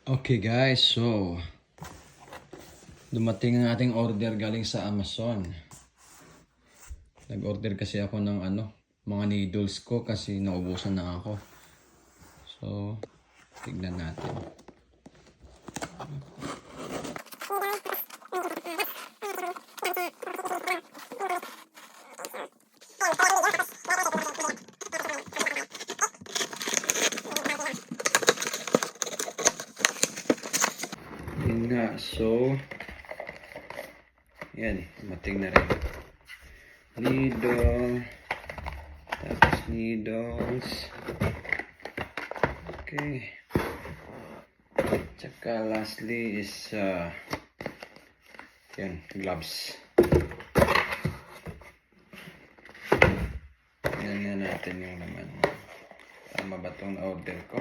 Okay guys, so dumating ang ating order galing sa Amazon. Nag-order kasi ako ng ano, mga needles ko kasi naubusan na ako. So, tignan natin. Yun nga, so yan, dumating na rin. Needle. Tapos needles. Okay. Tsaka lastly is uh, yan, gloves. Yan nga natin yung naman. Tama ba itong order ko?